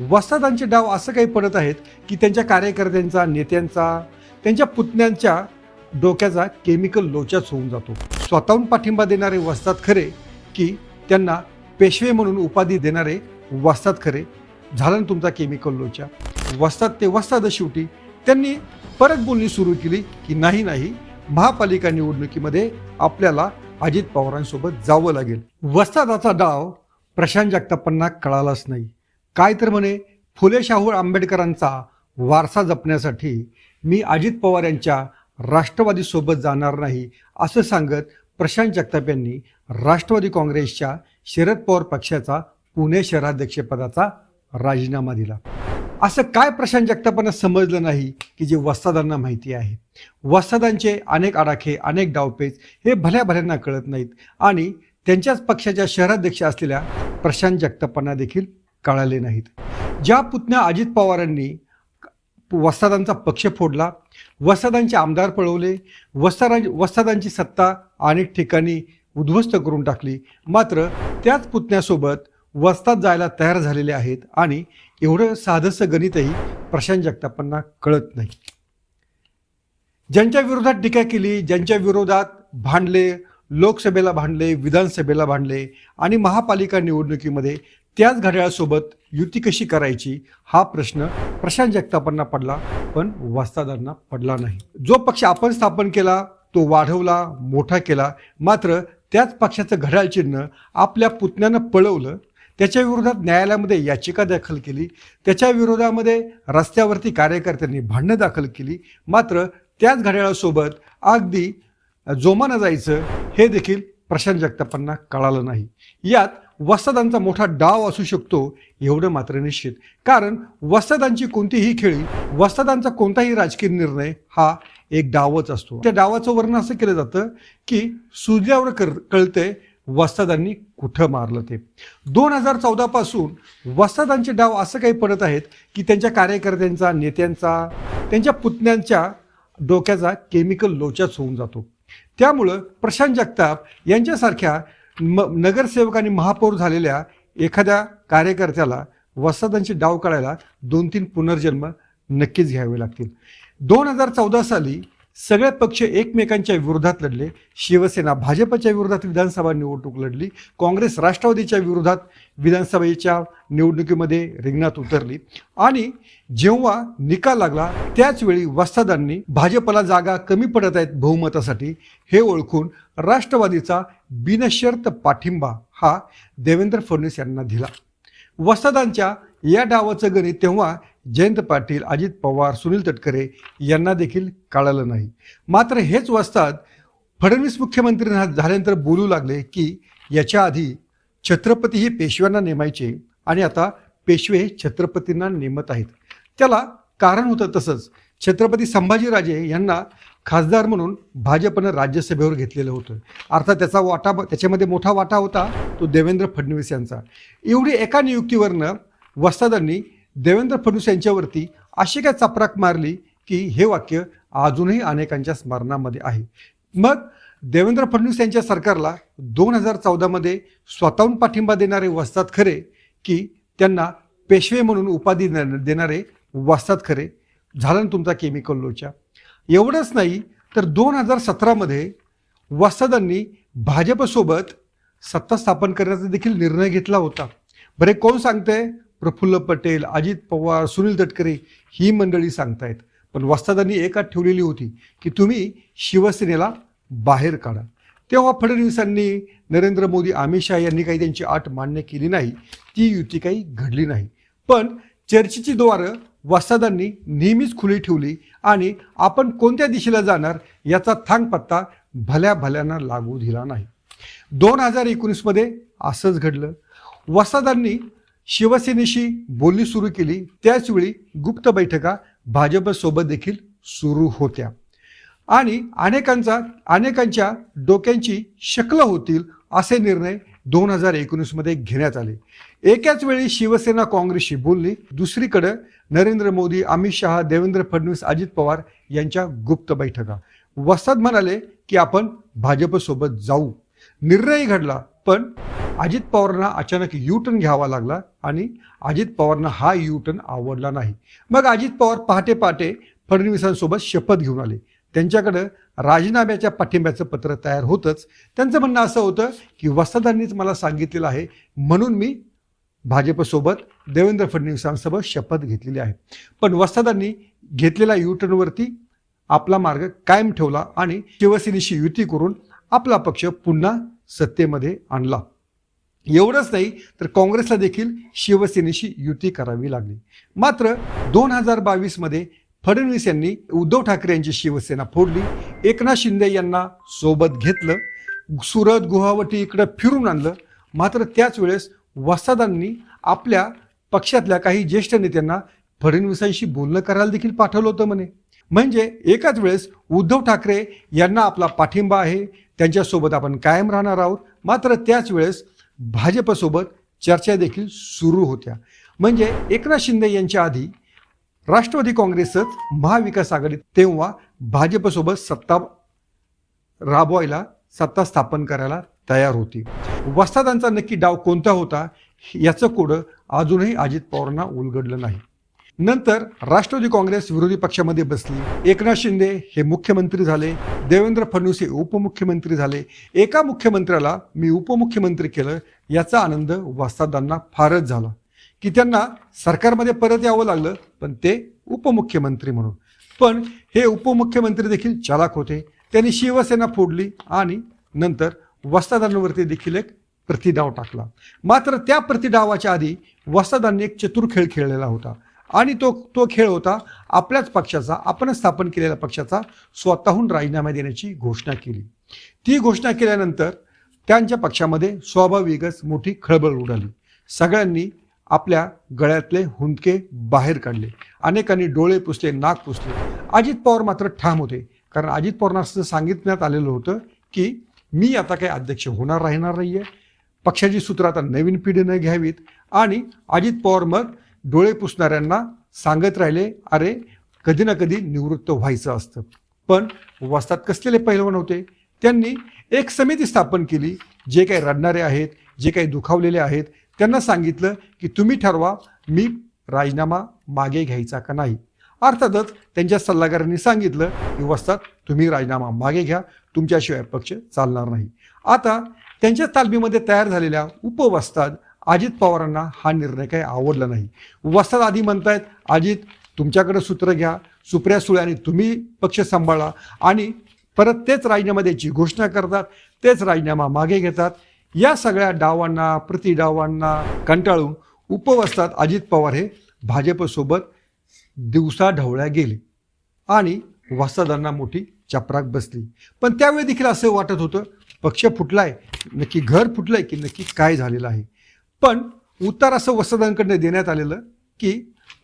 वस्तादांचे डाव असं काही पडत आहेत की त्यांच्या कार्यकर्त्यांचा नेत्यांचा त्यांच्या पुतण्यांच्या डोक्याचा केमिकल लोचाच होऊन जातो. स्वतःहून पाठिंबा देणारे वस्ताद खरे की त्यांना पेशवे म्हणून उपाधी देणारे वस्ताद खरे. झालं ना तुमचा केमिकल लोचा? वस्ताद ते वस्ताद शेवटी. त्यांनी परत बोलणी सुरू केली की नाही नाही. महापालिका निवडणुकीमध्ये आपल्याला अजित पवारांसोबत जावं लागेल. वस्तादाचा डाव प्रशांत जगतापांना कळालाच नाही. काय तर म्हणे फुले शाहू आंबेडकरांचा वारसा जपण्यासाठी मी अजित पवार यांच्या राष्ट्रवादीसोबत जाणार नाही असं सांगत प्रशांत जगताप यांनी राष्ट्रवादी काँग्रेसच्या शरद पवार पक्षाचा पुणे शहराध्यक्षपदाचा राजीनामा दिला. असं काय प्रशांत जगतापांना समजलं नाही की जे वस्तादांना माहिती आहे? वस्तादांचे अनेक आडाखे अनेक डावपेच हे भल्या भल्यांना कळत नाहीत आणि त्यांच्याच पक्षाच्या शहराध्यक्ष असलेल्या प्रशांत जगतापांना देखील कळाले नाहीत. ज्या पुतण्या अजित पवारांनी वस्तादांचा पक्ष फोडला वस्तादांचे आमदार पळवले वस्तादां वस्तादांची सत्ता अनेक ठिकाणी उद्ध्वस्त करून टाकली मात्र त्याच पुतण्यासोबत वस्ताद जायला तयार झालेले आहेत आणि एवढं साधसं गणितही प्रशांत जगतापांना कळत नाही. ज्यांच्या विरोधात टीका केली ज्यांच्या विरोधात भांडले लोकसभेला भांडले विधानसभेला भांडले आणि महापालिका निवडणुकीमध्ये त्याच घड्याळासोबत युती कशी करायची हा प्रश्न प्रशांत जगतापांना पडला पण वस्तादांना पडला नाही. जो पक्ष आपण स्थापन केला तो वाढवला मोठा केला. मात्र त्याच पक्षाचं घड्याळ चिन्ह आपल्या पुतण्यानं पळवलं त्याच्या विरोधात न्यायालयामध्ये याचिका दाखल केली त्याच्या विरोधामध्ये रस्त्यावरती कार्यकर्त्यांनी भांडणं दाखल केली. मात्र त्याच घड्याळासोबत अगदी जोमानं जायचं हे देखील प्रशांत जगतापांना कळालं नाही. यात वस्तादांचा मोठा डाव असू शकतो एवढं मात्र निश्चित. कारण वस्तादांची कोणतीही खेळी वस्तादांचा कोणताही राजकीय निर्णय हा एक डावच असतो. त्या डावाचं वर्णन असं केलं जातं की सुजल्यावर कर कळतंय वस्तादांनी कुठं मारलं ते. दोन हजार चौदापासून वस्तादांचे डाव असं काही पडत आहेत की त्यांच्या कार्यकर्त्यांचा नेत्यांचा त्यांच्या पुतण्यांच्या डोक्याचा केमिकल लोचाच होऊन जातो. त्यामुळं प्रशांत जगताप यांच्यासारख्या म नगरसेवक आणि महापौर झालेल्या एखाद्या कार्यकर्त्याला वसाहतांची डाव काढायला दोन तीन पुनर्जन्म नक्कीच घ्यावे लागतील. दोन हजार चौदा साली सगळे पक्ष एकमेकांच्या विरोधात लढले. शिवसेना भाजपच्या विरोधात विधानसभा निवडणूक लढली. काँग्रेस राष्ट्रवादीच्या विरोधात विधानसभेच्या निवडणुकीमध्ये रिंगणात उतरली. आणि जेव्हा निकाल लागला त्याचवेळी वस्तादांनी भाजपला जागा कमी पडत आहेत बहुमतासाठी हे ओळखून राष्ट्रवादीचा बिनशर्त पाठिंबा हा देवेंद्र फडणवीस यांना दिला. वस्तादांच्या या डावाचं गणित तेव्हा जयंत पाटील अजित पवार सुनील तटकरे यांना देखील कळालं नाही. मात्र हेच वस्ताद फडणवीस मुख्यमंत्री झाल्यानंतर बोलू लागले की याच्या आधी छत्रपती हे पेशव्यांना नेमायचे आणि आता पेशवे हे छत्रपतींना नेमत आहेत. त्याला कारण होतं तसंच छत्रपती संभाजीराजे यांना खासदार म्हणून भाजपनं राज्यसभेवर घेतलेलं होतं. अर्थात त्याचा वाटा त्याच्यामध्ये मोठा वाटा होता तो देवेंद्र फडणवीस यांचा. एवढी एका नियुक्तीवरनं वस्तादांनी देवेंद्र फडणवीस यांच्यावरती अशी काय चपराक मारली की हे वाक्य अजूनही अनेकांच्या स्मरणामध्ये आहे. मग देवेंद्र फडणवीस यांच्या सरकारला दोन हजार चौदामध्ये स्वतःहून पाठिंबा देणारे वस्ताद खरे की त्यांना पेशवे म्हणून उपाधी देणारे वस्ताद खरे? झालं तुमचा केमिकल लोचा एवढंच नाही तर दोन हजार सतरामध्ये वस्तादांनी भाजपसोबत सत्ता स्थापन करण्याचा देखील निर्णय घेतला होता. बरे कोण सांगतंय? प्रफुल्ल पटेल अजित पवार सुनील तटकरे ही मंडळी सांगतायत. पण वस्तादांनी एकात ठेवलेली होती की तुम्ही शिवसेनेला बाहेर काढा. तेव्हा फडणवीसांनी नरेंद्र मोदी अमित शहा यांनी काही त्यांची आठ मान्य केली नाही. ती युती काही घडली नाही. पण चर्चेची द्वारं वस्तादांनी नेहमीच खुली ठेवली आणि आपण कोणत्या दिशेला जाणार याचा थांगपत्ता भल्या भल्यांना लागू दिला नाही. दोन हजार एकोणीसमध्ये असंच घडलं. वस्तादांनी शिवसेनेशी बोलणी सुरू केली. त्याचवेळी गुप्त बैठका भाजपसोबत देखील सुरू होत्या. आणि अनेकांचा अनेकांच्या डोक्यांची शकल होतील असे निर्णय दोन हजार एकोणीसमध्ये घेण्यात आले. एकाच वेळी शिवसेना काँग्रेसशी बोलली. दुसरीकडं नरेंद्र मोदी अमित शहा देवेंद्र फडणवीस अजित पवार यांच्या गुप्त बैठका. वसाद म्हणाले की आपण भाजपसोबत जाऊ. निर्णय घडला पण अजित पवारांना अचानक यू टर्न घ्यावा लागला आणि अजित पवारांना हा यू टर्न आवडला नाही. मग अजित पवार पहाटे पहाटे फडणवीसांसोबत शपथ घेऊन आले. त्यांच्याकडं राजीनाम्याच्या पाठिंब्याचं पत्र तयार होतंच. त्यांचं म्हणणं असं होतं की वसंतांनीच मला सांगितलेलं आहे म्हणून मी भाजपसोबत देवेंद्र फडणवीसांसोबत शपथ घेतलेली आहे. पण वस्तादांनी घेतलेल्या युटर्नवरती आपला मार्ग कायम ठेवला आणि शिवसेनेशी युती करून आपला पक्ष पुन्हा सत्तेमध्ये आणला. एवढंच नाही तर काँग्रेसला देखील शिवसेनेशी युती करावी लागली. मात्र दोन हजार बावीसमध्ये फडणवीस यांनी उद्धव ठाकरे यांची शिवसेना फोडली. एकनाथ शिंदे यांना सोबत घेतलं. सुरत गुवाहाटी इकडं फिरून आणलं. मात्र त्याच वेळेस वसादांनी आपल्या पक्षातल्या काही ज्येष्ठ नेत्यांना फडणवीसांशी बोलणं करायला देखील पाठवलं होतं म्हणे. म्हणजे एकाच वेळेस उद्धव ठाकरे यांना आपला पाठिंबा आहे. त्यांच्यासोबत आपण कायम राहणार आहोत. मात्र त्याच वेळेस भाजपसोबत चर्चा देखील सुरू होत्या. म्हणजे एकनाथ शिंदे यांच्या आधी राष्ट्रवादी काँग्रेसच महाविकास आघाडीत तेव्हा भाजपसोबत सत्ता राबवायला सत्ता स्थापन करायला तयार होती. वस्तादांचा नक्की डाव कोणता होता याचं कोडं अजूनही अजित पवारांना उलगडलं नाही. नंतर राष्ट्रवादी काँग्रेस विरोधी पक्षामध्ये बसली. एकनाथ शिंदे हे मुख्यमंत्री झाले. देवेंद्र फडणवीस हे उपमुख्यमंत्री झाले. एका मुख्यमंत्र्याला मी उपमुख्यमंत्री केलं याचा आनंद वस्तादांना फारच झाला. की त्यांना सरकारमध्ये परत यावं लागलं पण ते उपमुख्यमंत्री म्हणून. पण हे उपमुख्यमंत्री देखील चालाक होते. त्यांनी शिवसेना फोडली आणि नंतर वस्तादांवरती देखील एक प्रतिडाव टाकला. मात्र त्या प्रतिडावाच्या आधी वस्तादांनी एक चतुर खेळ खेळलेला होता. आणि तो तो खेळ होता आपल्याच पक्षाचा आपण स्थापन केलेल्या पक्षाचा स्वतःहून राजीनामा देण्याची घोषणा केली. ती घोषणा केल्यानंतर त्यांच्या पक्षामध्ये स्वाभाविकच मोठी खळबळ उडाली. सगळ्यांनी आपल्या गळ्यातले हुंदके बाहेर काढले. अनेकांनी डोळे पुसले नाक पुसले. अजित पवार मात्र ठाम होते. कारण अजित पवारांना असं सांगितण्यात आलेलं होतं की मी आता काही अध्यक्ष होणार राहणार नाही आहे पक्षाची सूत्र आता नवीन पिढीनं घ्यावीत. आणि अजित पवार मग डोळे पुसणाऱ्यांना सांगत राहिले अरे कधी ना कधी निवृत्त व्हायचं असतं. पण वस्तात कसलेले पैलवान होते? त्यांनी एक समिती स्थापन केली जे काही रडणारे आहेत जे काही दुखावलेले आहेत त्यांना सांगितलं की तुम्ही ठरवा मी राजीनामा मागे घ्यायचा का नाही? अर्थातच त्यांच्या सल्लागारांनी सांगितलं की वस्तात तुम्ही राजीनामा मागे घ्या तुमच्याशिवाय पक्ष चालणार नाही. आता त्यांच्या तालमीमध्ये तयार झालेल्या उपवस्ताद अजित पवारांना हा निर्णय काही आवडला नाही. वस्ताद आधी म्हणतायत अजित तुमच्याकडे सूत्र घ्या सुप्रिया सुळे आणि तुम्ही पक्ष सांभाळा आणि परत तेच राजीनामा द्यायची घोषणा करतात तेच राजीनामा मागे घेतात. या सगळ्या डावांना प्रतिडावांना कंटाळून उपवस्तात अजित पवार हे भाजपसोबत दिवसा ढवळ्या गेले आणि वस्तादांना मोठी चपराक बसली. पण त्यावेळी देखील असं वाटत होतं पक्ष फुटलाय नक्की घर फुटलंय की नक्की काय झालेलं आहे? पण उत्तर असं वसदांकडनं देण्यात आलेलं की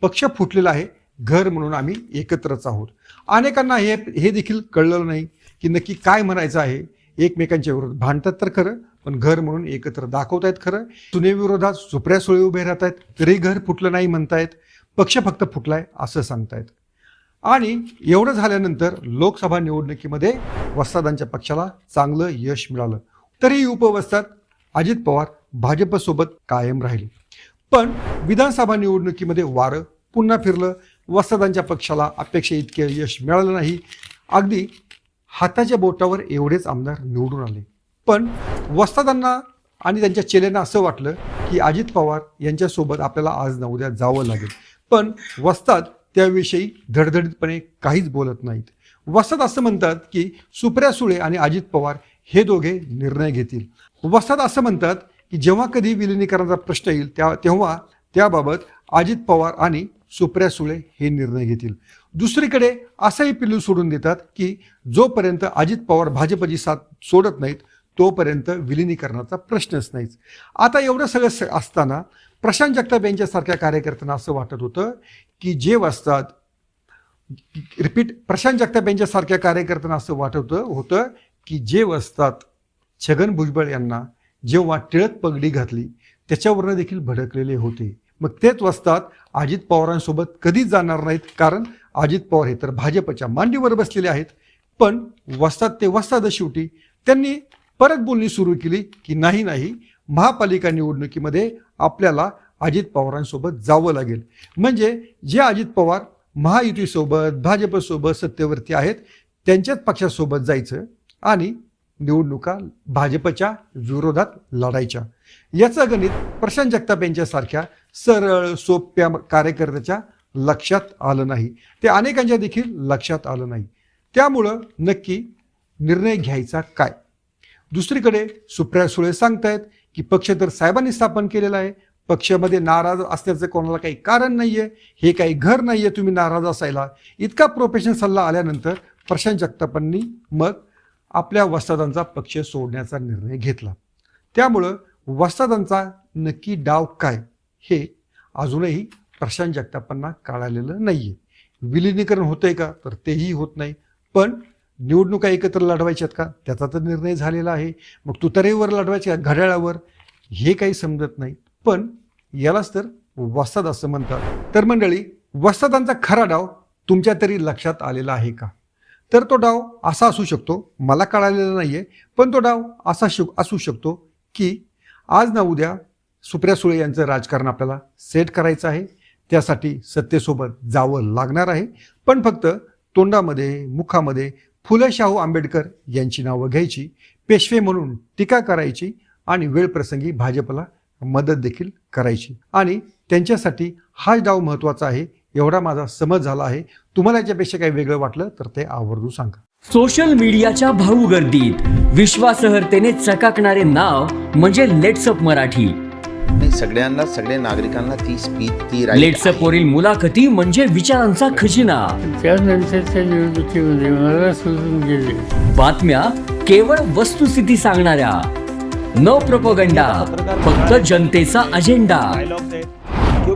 पक्ष फुटलेला आहे घर म्हणून आम्ही एकत्रच आहोत. अनेकांना हे हे देखील कळलं नाही की नक्की काय म्हणायचं आहे. एकमेकांच्या विरोधात भांडतात तर खरं पण घर म्हणून एकत्र दाखवत आहेत खरं सुनेविरोधात सुप्रिया सुळे उभे राहत आहेत तरी घर फुटलं नाही म्हणतायत. पक्ष फक्त फुटलाय असं सांगतायत. आणि एवढं झाल्यानंतर लोकसभा निवडणुकीमध्ये वस्तादांच्या पक्षाला चांगलं यश मिळालं. तरीही उपवस्तात अजित पवार भाजपसोबत कायम राहिले. पण विधानसभा निवडणुकीमध्ये वारं पुन्हा फिरलं. वस्तादांच्या पक्षाला अपेक्षा इतके यश मिळालं नाही. अगदी हाताच्या बोटावर एवढेच आमदार निवडून आले. पण वस्तादांना आणि त्यांच्या चेल्यांना असं वाटलं की अजित पवार यांच्यासोबत आपल्याला आज ना उद्या जावं लागेल. पण वस्ताद त्याविषयी धडधडीतपणे काहीच बोलत नाहीत. वस्ताद असं म्हणतात की सुप्रिया सुळे आणि अजित पवार हे दोघे निर्णय घेतील. वस्ताद असं म्हणतात की जेव्हा कधी विलिनीकरणाचा प्रश्न येईल त्या तेव्हा त्याबाबत अजित पवार आणि सुप्रिया सुळे हे निर्णय घेतील. दुसरीकडे असाही पिल्लू सोडून देतात की जोपर्यंत अजित पवार भाजपची साथ सोडत नाहीत तोपर्यंत विलिनीकरणाचा प्रश्नच नाहीच. आता एवढं सगळं स- असताना प्रशांत जगताप यांच्यासारख्या कार्यकर्त्यांना असं वाटत होतं की जे वाचतात रिपीट प्रशांत जगताप यांच्यासारख्या कार्यकर्त्यांना असं वाटत होतं होतं की जे वाचतात छगन भुजबळ यांना जेव्हा टिळक पगडी घातली त्याच्यावरनं देखील भडकलेले होते. मग तेच वसतात अजित पवारांसोबत कधीच जाणार नाहीत कारण अजित पवार हे तर भाजपच्या मांडीवर बसलेले आहेत. पण वसतात ते वसतात शेवटी त्यांनी परत बोलणी सुरू केली की नाही नाही महापालिका निवडणुकीमध्ये आपल्याला अजित पवारांसोबत जावं लागेल. म्हणजे जे अजित पवार महायुतीसोबत भाजपसोबत सत्तेवरती आहेत त्यांच्याच पक्षासोबत जायचं आणि निवडणुका भाजपच्या विरोधात लढायच्या. याचं गणित प्रशांत जगताप यांच्यासारख्या सरळ सोप्या कार्यकर्त्याच्या लक्षात आलं नाही. ते अनेकांच्या देखील लक्षात आलं नाही. त्यामुळं नक्की निर्णय घ्यायचा काय? दुसरीकडे सुप्रिया सुळे सांगतायत की पक्ष तर साहेबांनी स्थापन केलेला आहे. पक्षामध्ये नाराज असण्याचं कोणाला काही कारण नाही आहे हे काही घर नाही आहे तुम्ही नाराज असायला. इतका प्रोफेशनल सल्ला आल्यानंतर प्रशांत जगतापांनी मग आपल्या वस्तादांचा पक्ष सोडण्याचा निर्णय घेतला. त्यामुळं वस्तादांचा नक्की डाव काय हे अजूनही प्रशांत जगतापांना कळालेलं नाही आहे विलिनीकरण होतंय का? तर तेही होत नाही. पण निवडणुका एकत्र लढवायच्यात का? त्याचा तर निर्णय झालेला आहे. मग तुतारेवर लढवायच्या का घड्याळावर हे काही समजत नाही. पण यालाच तर वस्ताद असं म्हणतात. तर मंडळी वस्तादांचा खरा डाव तुमच्या तरी लक्षात आलेला आहे का? तर तो डाव असा असू शकतो. मला कळालेला नाही आहे पण तो डाव असा शु असू शकतो की आज ना उद्या सुप्रिया सुळे यांचं राजकारण आपल्याला सेट करायचं आहे. त्यासाठी सत्तेसोबत जावं लागणार आहे. पण फक्त तोंडामध्ये मुखामध्ये फुले शाहू आंबेडकर यांची नावं घ्यायची पेशवे म्हणून टीका करायची आणि वेळप्रसंगी भाजपला मदत देखील करायची. आणि त्यांच्यासाठी हा डाव महत्त्वाचा आहे. एवढा माझा समज झाला आहे. तुम्हाला याच्यापेक्षा काही वेगळं वाटलं तर ते आवर्जून सांगा. सोशल मीडियाच्या भाऊ गर्दीत विश्वासार्हतेने चकाकणारे नाव म्हणजे लेट्सअप मराठी. नाही सगळ्यांना सगळ्या नागरिकांना ती स्पीच ती right लेट्सअप. वरील मुलाखती म्हणजे विचारांचा खजिना. त्यानंतरच्या निवडणुकीमध्ये मला सोडून गेले. बातम्या केवळ वस्तुस्थिती सांगणाऱ्या. न प्रपोगंडा फक्त जनतेचा अजेंडा.